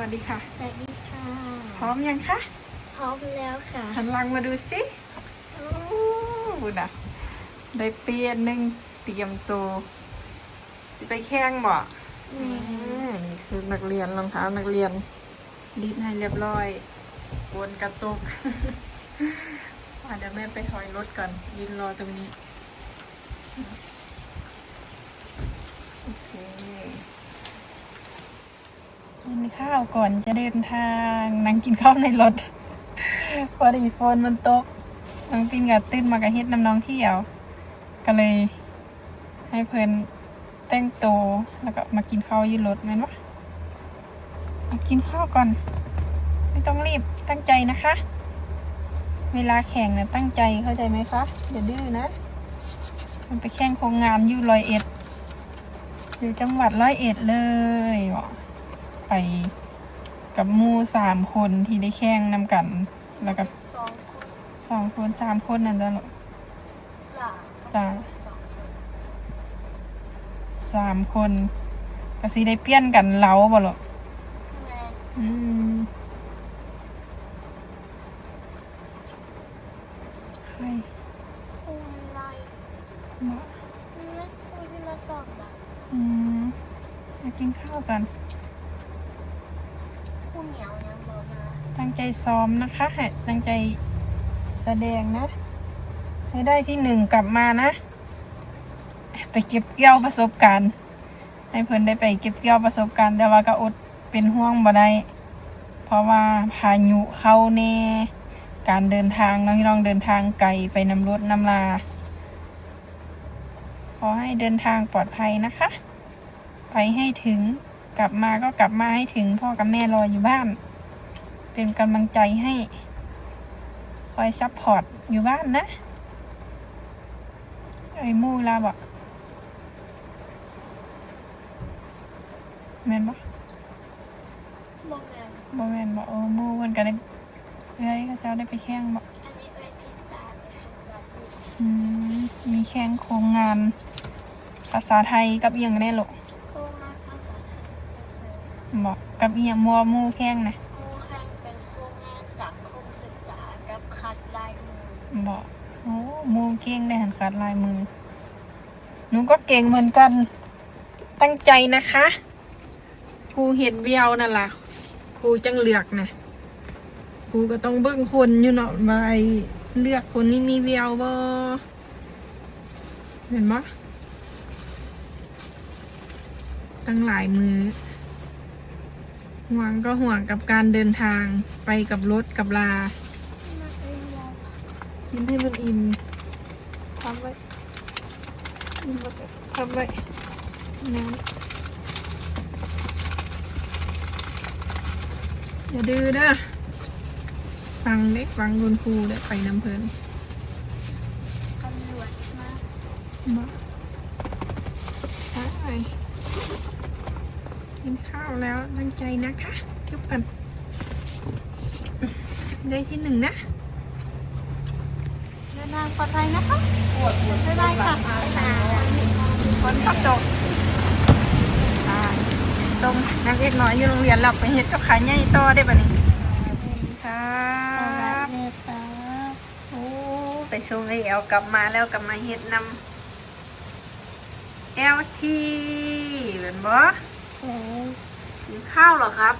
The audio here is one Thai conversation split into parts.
วัสดีค่ะ สวัสดีค่ะ พร้อมยังคะ พร้อมแล้วค่ะหันหลังมาดูสิโอ้บุดะได้เปลี่ยนหนึ่งเตรียมตัวสิไปแข่งบ่อืมนี่ชุดนักเรียนรองเท้านักเรียน ดีดให้เรียบร้อยวนกระตุกอะเดี๋ยวแม่ไปถอยรถก่อนยืนรอตรงนี้ โอเค กินข้าวก่อนจะเดินทางนั่งกินข้าวในรถ พอดีฝนมันตกน้องปินกับตื้นมากระเฮ็ดน้ำน้องเที่ยว ก็เลยให้เพื่อนแต่งตัวแล้วก็มากินข้าวอยืนรถแม่นวะมากินข้าวก่อน ไม่ต้องรีบตั้งใจนะคะ เวลาแข่งนะตั้งใจเข้าใจไหมคะอย่าดื้อนะ มันไปแข่งโครงงานอยู่ร้อยเอ็ดอยู่จังหวัดร้อยเอ็ดเลยบอก ไปกับหมูสามคนที่ได้แข่งนำกัน แล้วกับสองคนสองคนสามคนนั่นจ้ะลูก หลาจ้ะ สองคนสามคนก็สิได้เปลี่ยนกันเล้าบ่ลูกใช่ไหมอืมใครคุณไล่มาเลือกคุยที่มาสอนแบบอืมมากินข้าวกัน คุณเหนียวยังบอกมา ตั้งใจ ซ้อมนะคะตั้งใจแสดงนะ ให้ได้ที่หนึ่งกลับมานะ ไปเก็บเกี่ยวประสบการณ์ ให้เพิ่นได้ไปเก็บเกี่ยวประสบการณ์ แต่ว่าก็อดเป็นห่วงบ่ได้ เพราะว่าพายุเข้าแน่การเดินทางน้องน้องๆเดินทางไกลไปนำรถนำลา ขอให้เดินทางปลอดภัยนะคะ ไปให้ถึงกลับมาก็กลับมาให้ถึงพ่อกับแม่รออยู่บ้าน เป็นกำลังใจให้ คอยซัพพอร์ตอยู่บ้านนะ ไอ้หมูลาบอกแม่นบ่บอกแม่บ่แม่นบ่เออหมูเพิ่นก็ได้เอ้ยเขาเจ้าได้ไปแข่งบ่อันนี้เอ้ยพิซซ่าไปทำแบบลูกอืมมีแข่งโครงงาน ภาษาไทยกับอีหยังแน่ลูกโรงงานภาษาไทยเฉยบ่กับอีหยังมัวหมูแข่งนะ ดลายมือบ่โอ้หมูเก่งได้หันขาดลายมือ หนูก็เก่งเหมือนกัน ตั้งใจนะคะ ครูเห็นเวียวนั่นล่ะครูจังเลือกนะครูก็ต้องเบิ่งคนอยู่เนาะไอ้เลือกคนนี้มีเวียวบ่เห็นบ่ตั้งหลายมือห่วงก็ห่วงกับการเดินทางไปกับรถกับลา กินให้มันอิ่มทำไว้อิ่มแล้วก็ทำไว้น้ำอย่าดื้อนะฟังเล็กฟังคุณครูเดี๋ยวไปน้ำเพลินตำรวจมามาไปกินข้าวแล้วตั้งใจนะคะจุบกัน ได้ที่หนึ่งนะเดิน ทางปลอดภัยนะคะบ๊ายบายค่ะคนขับจบอ่าส่งนักเอกน้อยอยู่โรงเรียนหลับไปเฮ็ดกับขายใหญ่ต่อได้ปะนี่ครับสวัสดีครับโอ้ไปชมไอแอลกลับมาแล้วกลับมาเฮ็ดนำแอลทีเหมือนบ่เอ้ยกินข้าวเหรอครับ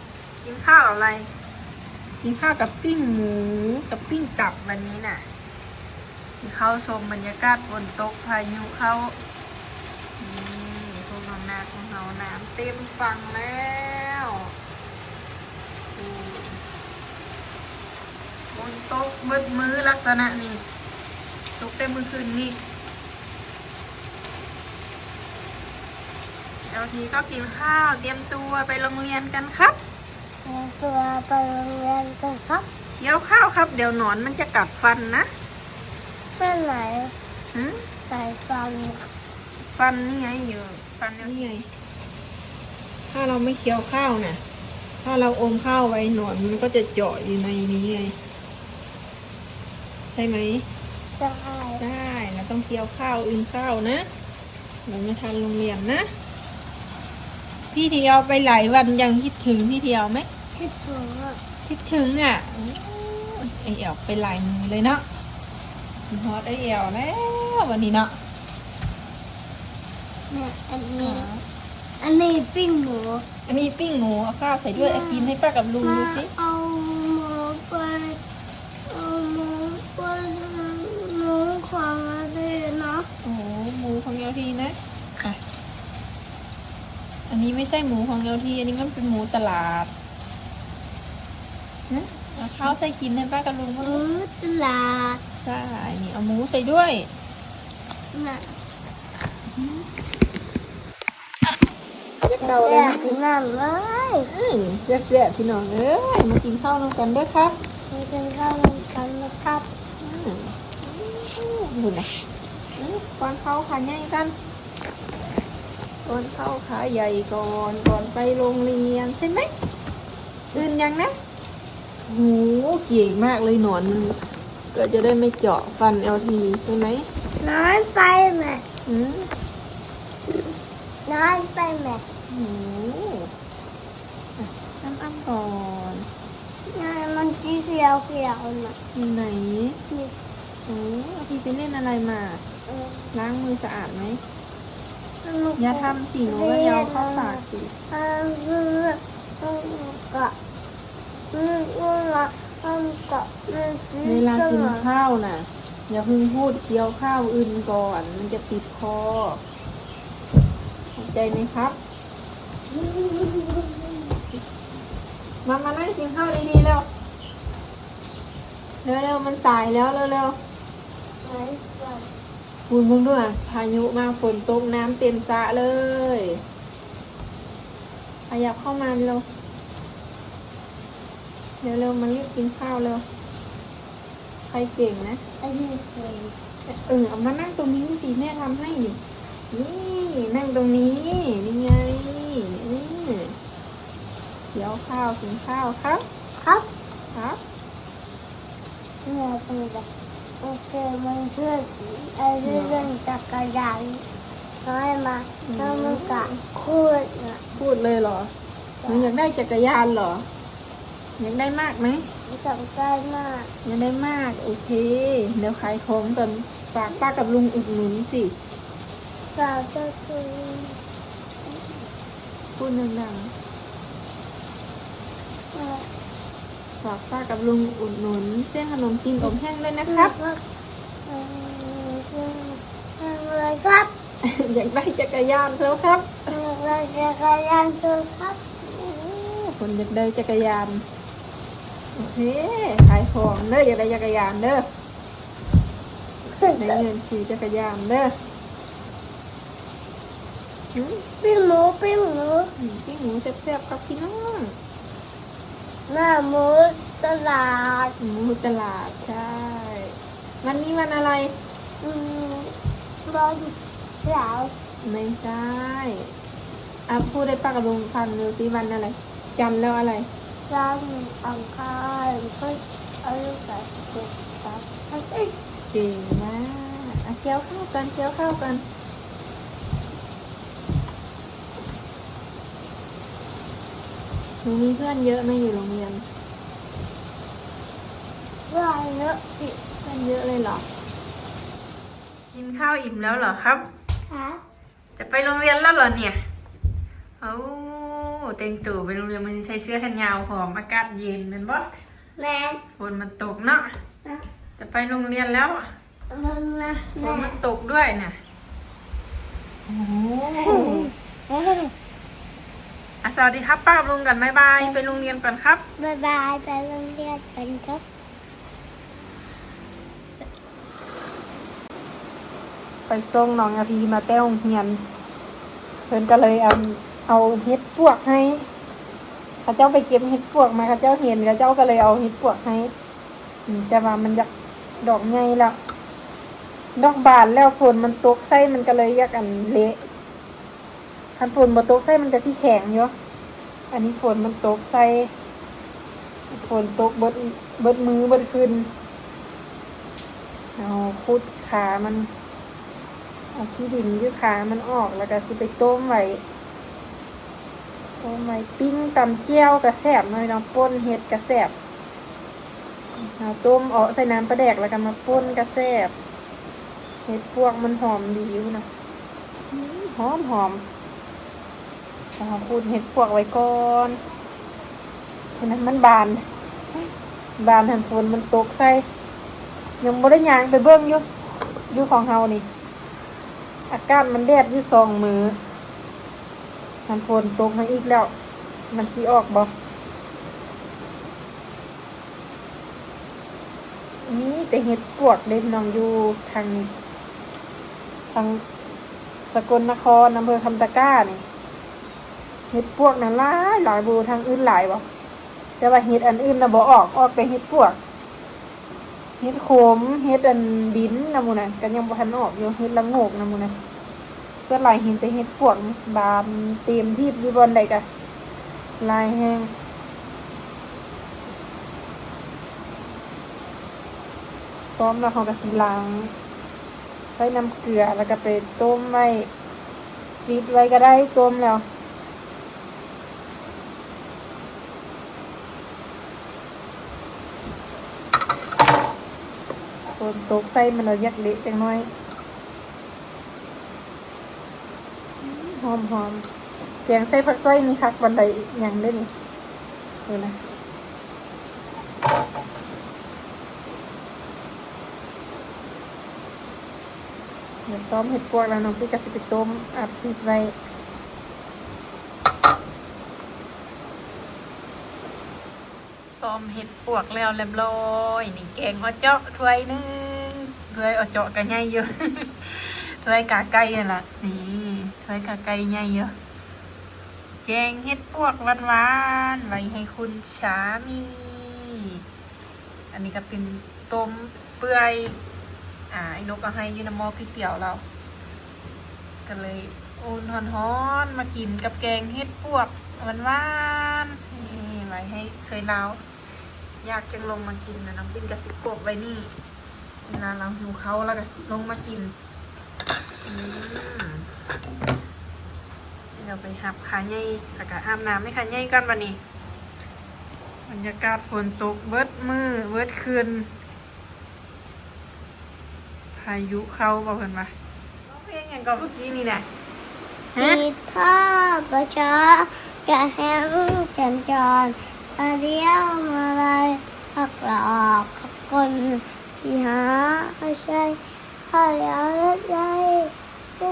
กินข้าวกับอะไร กินข้าวกับปิ้งหมูกับปิ้งตับวันนี้น่ะ กินข้าวชมบรรยากาศฝนตกพายุเข้า นี่พวกเรานาของเราน้ำเต็มฝั่งแล้วดูบนโต๊ะเบิดมือลักษณะนี้ตกเต็มมือคืนนี้แล้วทีก็กินข้าวเตรียมตัวไปโรงเรียนกันครับเรียนตัวไปโรงเรียนกันครับเคี้ยวข้าวครับ เดี๋ยวหนอนมันจะกัดฟันนะ เมื่อไหร่หืมใส่ฟันฟันนี่ไงอยู่ฟันนี่ไงถ้าเราไม่เคี้ยวข้าวน่ะถ้าเราอมข้าวไว้หนอนมันก็จะเจาะอยู่ในนี้ไงใช่ไหมได้ได้เราต้องเคี้ยวข้าวอื่นข้าวนะเราไม่ทันโรงเรียนนะ พี่เทียวไปหลายวันยังคิดถึงพี่เทียวไหมคคิดถึงอะคิดถึงอะโอ้ยไอเอวไปลายมือเลยเนาะ ฮอตไอเอวแล้ววันนี้เนาะเนี่ยอันนี้ อันนี้ปิ้งหมูอันนี้ปิ้งหมูเอาข้าวใส่ด้วยเอากินให้ป้ากับลุงดูสิเอาหมูไปเอาหมูไปหมูของอะไรนะโอ้โหหมูของเอลทีนะอะอันนี้ไม่ใช่หมูของเอลทีอันนี้มันเป็นหมูตลาดนะเอา ข้าวใส่กินให้ป้ากับลุงหบ้างมูตลาดใช่นี่เอาหมูใส่ด้วยน่ะจะเก่าเลยแบนะบนั้นเลยอืมแซ่บๆพี่น้องเอ้ยมากินข้าวนำกันเด้อครับมากินข้าวกันนะครับอืมดูนะอืมก่อนเข้าขาใหญ่กันก่อนเข้าขาใหญ่ก่อนก่อนไปโรงเรียนใช่ไหมตื่นยังนะโหเก่งมากเลยหนอนมันก็จะได้ไม่เจาะฟันเอลทีใช่ไหมนอนไปแม่อืมนอนไปแม่โหอะอ้ำๆก่อนนอนมันสีเขียวเขียวๆน่ะอยู่ไหนนี่โอ้พี่ไปเล่นอะไรมาเออล้างมือสะอาดไหมมันอย่าทำสิหนูก็อยาวเข้าปากสิเออเออเออก็ เออเออเออก็มันสีเวลากินข้าวน่ะ อย่าเพิ่งพูดเคี้ยวข้าวอื่นก่อน มันจะติดคอเข้าใจไหมครับ มามานั่งกินข้าวดีๆเร็วเร็วๆมันสายแล้วเร็วๆคุณมึงด้วย พายุมาฝนตกน้ำเต็มสระเลย ขยับเข้ามาเร็ว เร็วๆมารีบกินข้าวเร็ว ใครเก่งนะไอ้นี่เคยเออเอามานั่งตรงนี้สิแม่ทำให้นี่นี่นั่งตรงนี้นี่ไงนี่เดี๋ยวข้าวกินข้าวครับ ครับครับแม่เป็นแบบโอเคมันเชื่อไอ้เรื่องจักรยานน้อยมาแล้วมันก็คูดน่ะพูดเลยเหรอหนูอยากได้จักรยานเหรอ อยากได้มากไหมจำได้มากอยากได้มากโอเคเดี๋ยวขายของก่อนฝากป้ากับลุงอุดหนุนสิเราก็คือพูดดังเอ่อๆฝากป้ากับลุงอุดหนุนเส้นขนมจีนอบแห้งด้วยนะครับเอ่อเอ่อเลยครับอยากได้จักรยานแล้วครับเราจะกระยานเธอครับคนอยากได้จักรยาน โอเคขายของเด้ออยากได้จักรยานเด้อได้เงินซื้อจักรยานเด้ออืมปิ้งหมูปิ้งหมูอืมพี่หมูแซ่บๆครับพี่น้องหน้าหมูตลาดหมูตลาดใช่ วันนี้วันอะไร อืมบอลสาวไม่ใช่อะพูดได้ปากกับลุงฟังดูสิวันอะไรจำแล้วอะไร จันทร์อังคารพุธพฤหัสศุกร์เสาร์อาทิตย์เก่งมากอะเคี้ยวข้าวกันเคี้ยวข้าวกันหนูมีเพื่อนเยอะไหมอยู่โรงเรียนว่าเยอะสิเพื่อนเยอะเลยเหรอ กินข้าวอิ่มแล้วเหรอครับ ครับ จะไปโรงเรียนแล้วเหรอเนี่ยโอ้ เต็งตู่ไปโรงเรียนมันใช้เสื้อแขนยาวหอมอากาศเย็นเป็นบ่แม่ฝนมันตกเนาะนะจะไปโรงเรียนแล้วมึงนะฝแม่นมันตกด้วยน่ะโอ้โหเฮ้ยอะสวัสดีครับป้ากับลุงกันบ๊ายบายไปโรงเรียนก่อนครับ บ๊ายบายไปโรงเรียนกันครับไปส่งน้องอาพีมาแต้วเฮียนเพิ่นก็เลยเอา เอาเฮ็ดปวกให้เขาเจ้าไปเก็บเฮ็ดปวกมาเขาเจ้าเห็นเขาเจ้าก็เลยเอาเฮ็ดปวกให้แต่ว่ามันอยากดอกใหญ่แล้วดอกบานแล้วฝนมันตกไส้มันก็เลยอยากอันเละคันฝนบ่ตกไส้มันก็สิแข็งอยู่อันนี้ฝนมันตกไส้ฝนตกเบิดเบิดมือเบิดคืนเอาคุดขามันเอาขี้ดินยืดขามันออกแล้วก็สิไปต้มไว้ โอ้ไม่ปิ้งตำเจียวกระแสบหน่อยเนาะป่นเห็ดกระแสบเอาต้มเอาใส่น้ำปลาแดกแล้วก็มาป่นกระแสบเห็ดพวกมันหอมดีอยู่นะหอมหอมเอาพูดเห็ดพวกไว้ก่อนเพราะนั้นมันบาน บานหันฝนมันตกใส่ยังบ่ได้ยางไปเบิ่งอยู่อยู่ของเฮานี่ อากาศมันแดดอยู่สองมือ หันฝนตกมาอีกแล้ว มันสิออกบ่นี่แต่เห็ดปวกเด่นน้องอยู่ทางทางสกลนครอำเภอคำตะก้านี่เห็ดปวกนั่นหลายหลายบูทางอื่นหลายบ่แต่ว่าเห็ดอันอื่นนะบ่ออกออกแต่เห็ดปวกเห็ดโขมเห็ดอันดินนะมูนะกันยังบ่ทันออกอยู่เห็ดละโงกนะมูนะ ส่วนหลายเห็นแต่เห็ดปวกบานเต็มที่อยู่บนใดกะลายแห้งซ้อมแล้วเขาก็สิล้างใส่น้ำเกลือแล้วก็ไปต้มไว้ฟีดไว้ก็ได้ต้มแล้วฝนตกใส่มันเรายักเละจังน้อย หอมหอมเสียงใส่ผักไส้นี่คักบันไดอย่างได้นี่ดูนะเดี๋ยวซ้อมเห็ดพวกแล้วน้องพี่กสิไปต้มอัดฟิตไว้ซ้อมเห็ดปวกแล้วเรียบร้อยนี่แกงเอเจาะถ้วยนึงถ้วยเอเจาะกันใหญ่เยอะถ้วยกาไก่นั่นล่ะนี่ วยกาไก่ใหญ่เยอะแกงเห็ดปวกหวานไว้ให้คุณสามี อันนี้ก็เป็นต้มเปื่อยอ่าไอ้นกก็ให้ยูนมอพี่เตี๋ยวเรา ก็เลยอุ่นฮ้อนมากินกับแกงเห็ดปวกหวานนี่ไว้ให้เคยเล่าอยากจังลงมากินนะน้องปิ้นกระสิบกบไว้นี่เวลาเราหิวเขาแล้วก็ลงมากิน อืม เดี๋ยวไปหับขาใหญ่แล้วก็อาบน้ำให้ขาใหญ่กันวันนี้บรรยากาศฝนตกเบิดมือเบิดคืนพายุเข้าบอกเพิ่นมาร้องเพลงอย่างก็เมื่อกี้นี่แหละฮะมีท่อประชาจะแห้งจันจรมาเดียวมาเลยพักหลอกขับคนที่หาไม่ใช่ข้าแล้วเลิศใจผู้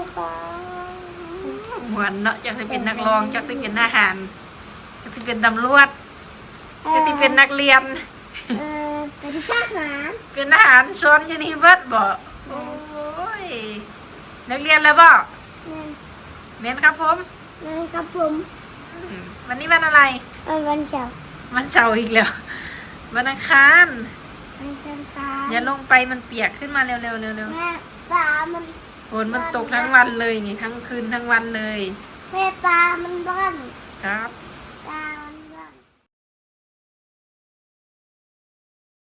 ง หวนเนาะจะสิเป็นนักร้องจะสิเป็นทหารจะสิเป็นตำรวจจะสิเป็นนักเรียน เออเป็นทหารเป็นทหารซ้อนอยูนิเวิร์สบ่โอ้ยนักเรียนแล้วบ่นั่นเมนครับผมนั่นครับผมอืมวันนี้วันอะไรเป็นวันเสาร์วันเสาร์อีกแล้ววันอังคารวันจันทร์ตาอย่าลงไปมันเปียกขึ้นมาเร็วๆเร็วๆเร็วแม่ตามันๆ ฝนมันตกทั้งวันเลยนี่ทั้งคืนทั้งวันเลย แม่ตามันบ้านครับแ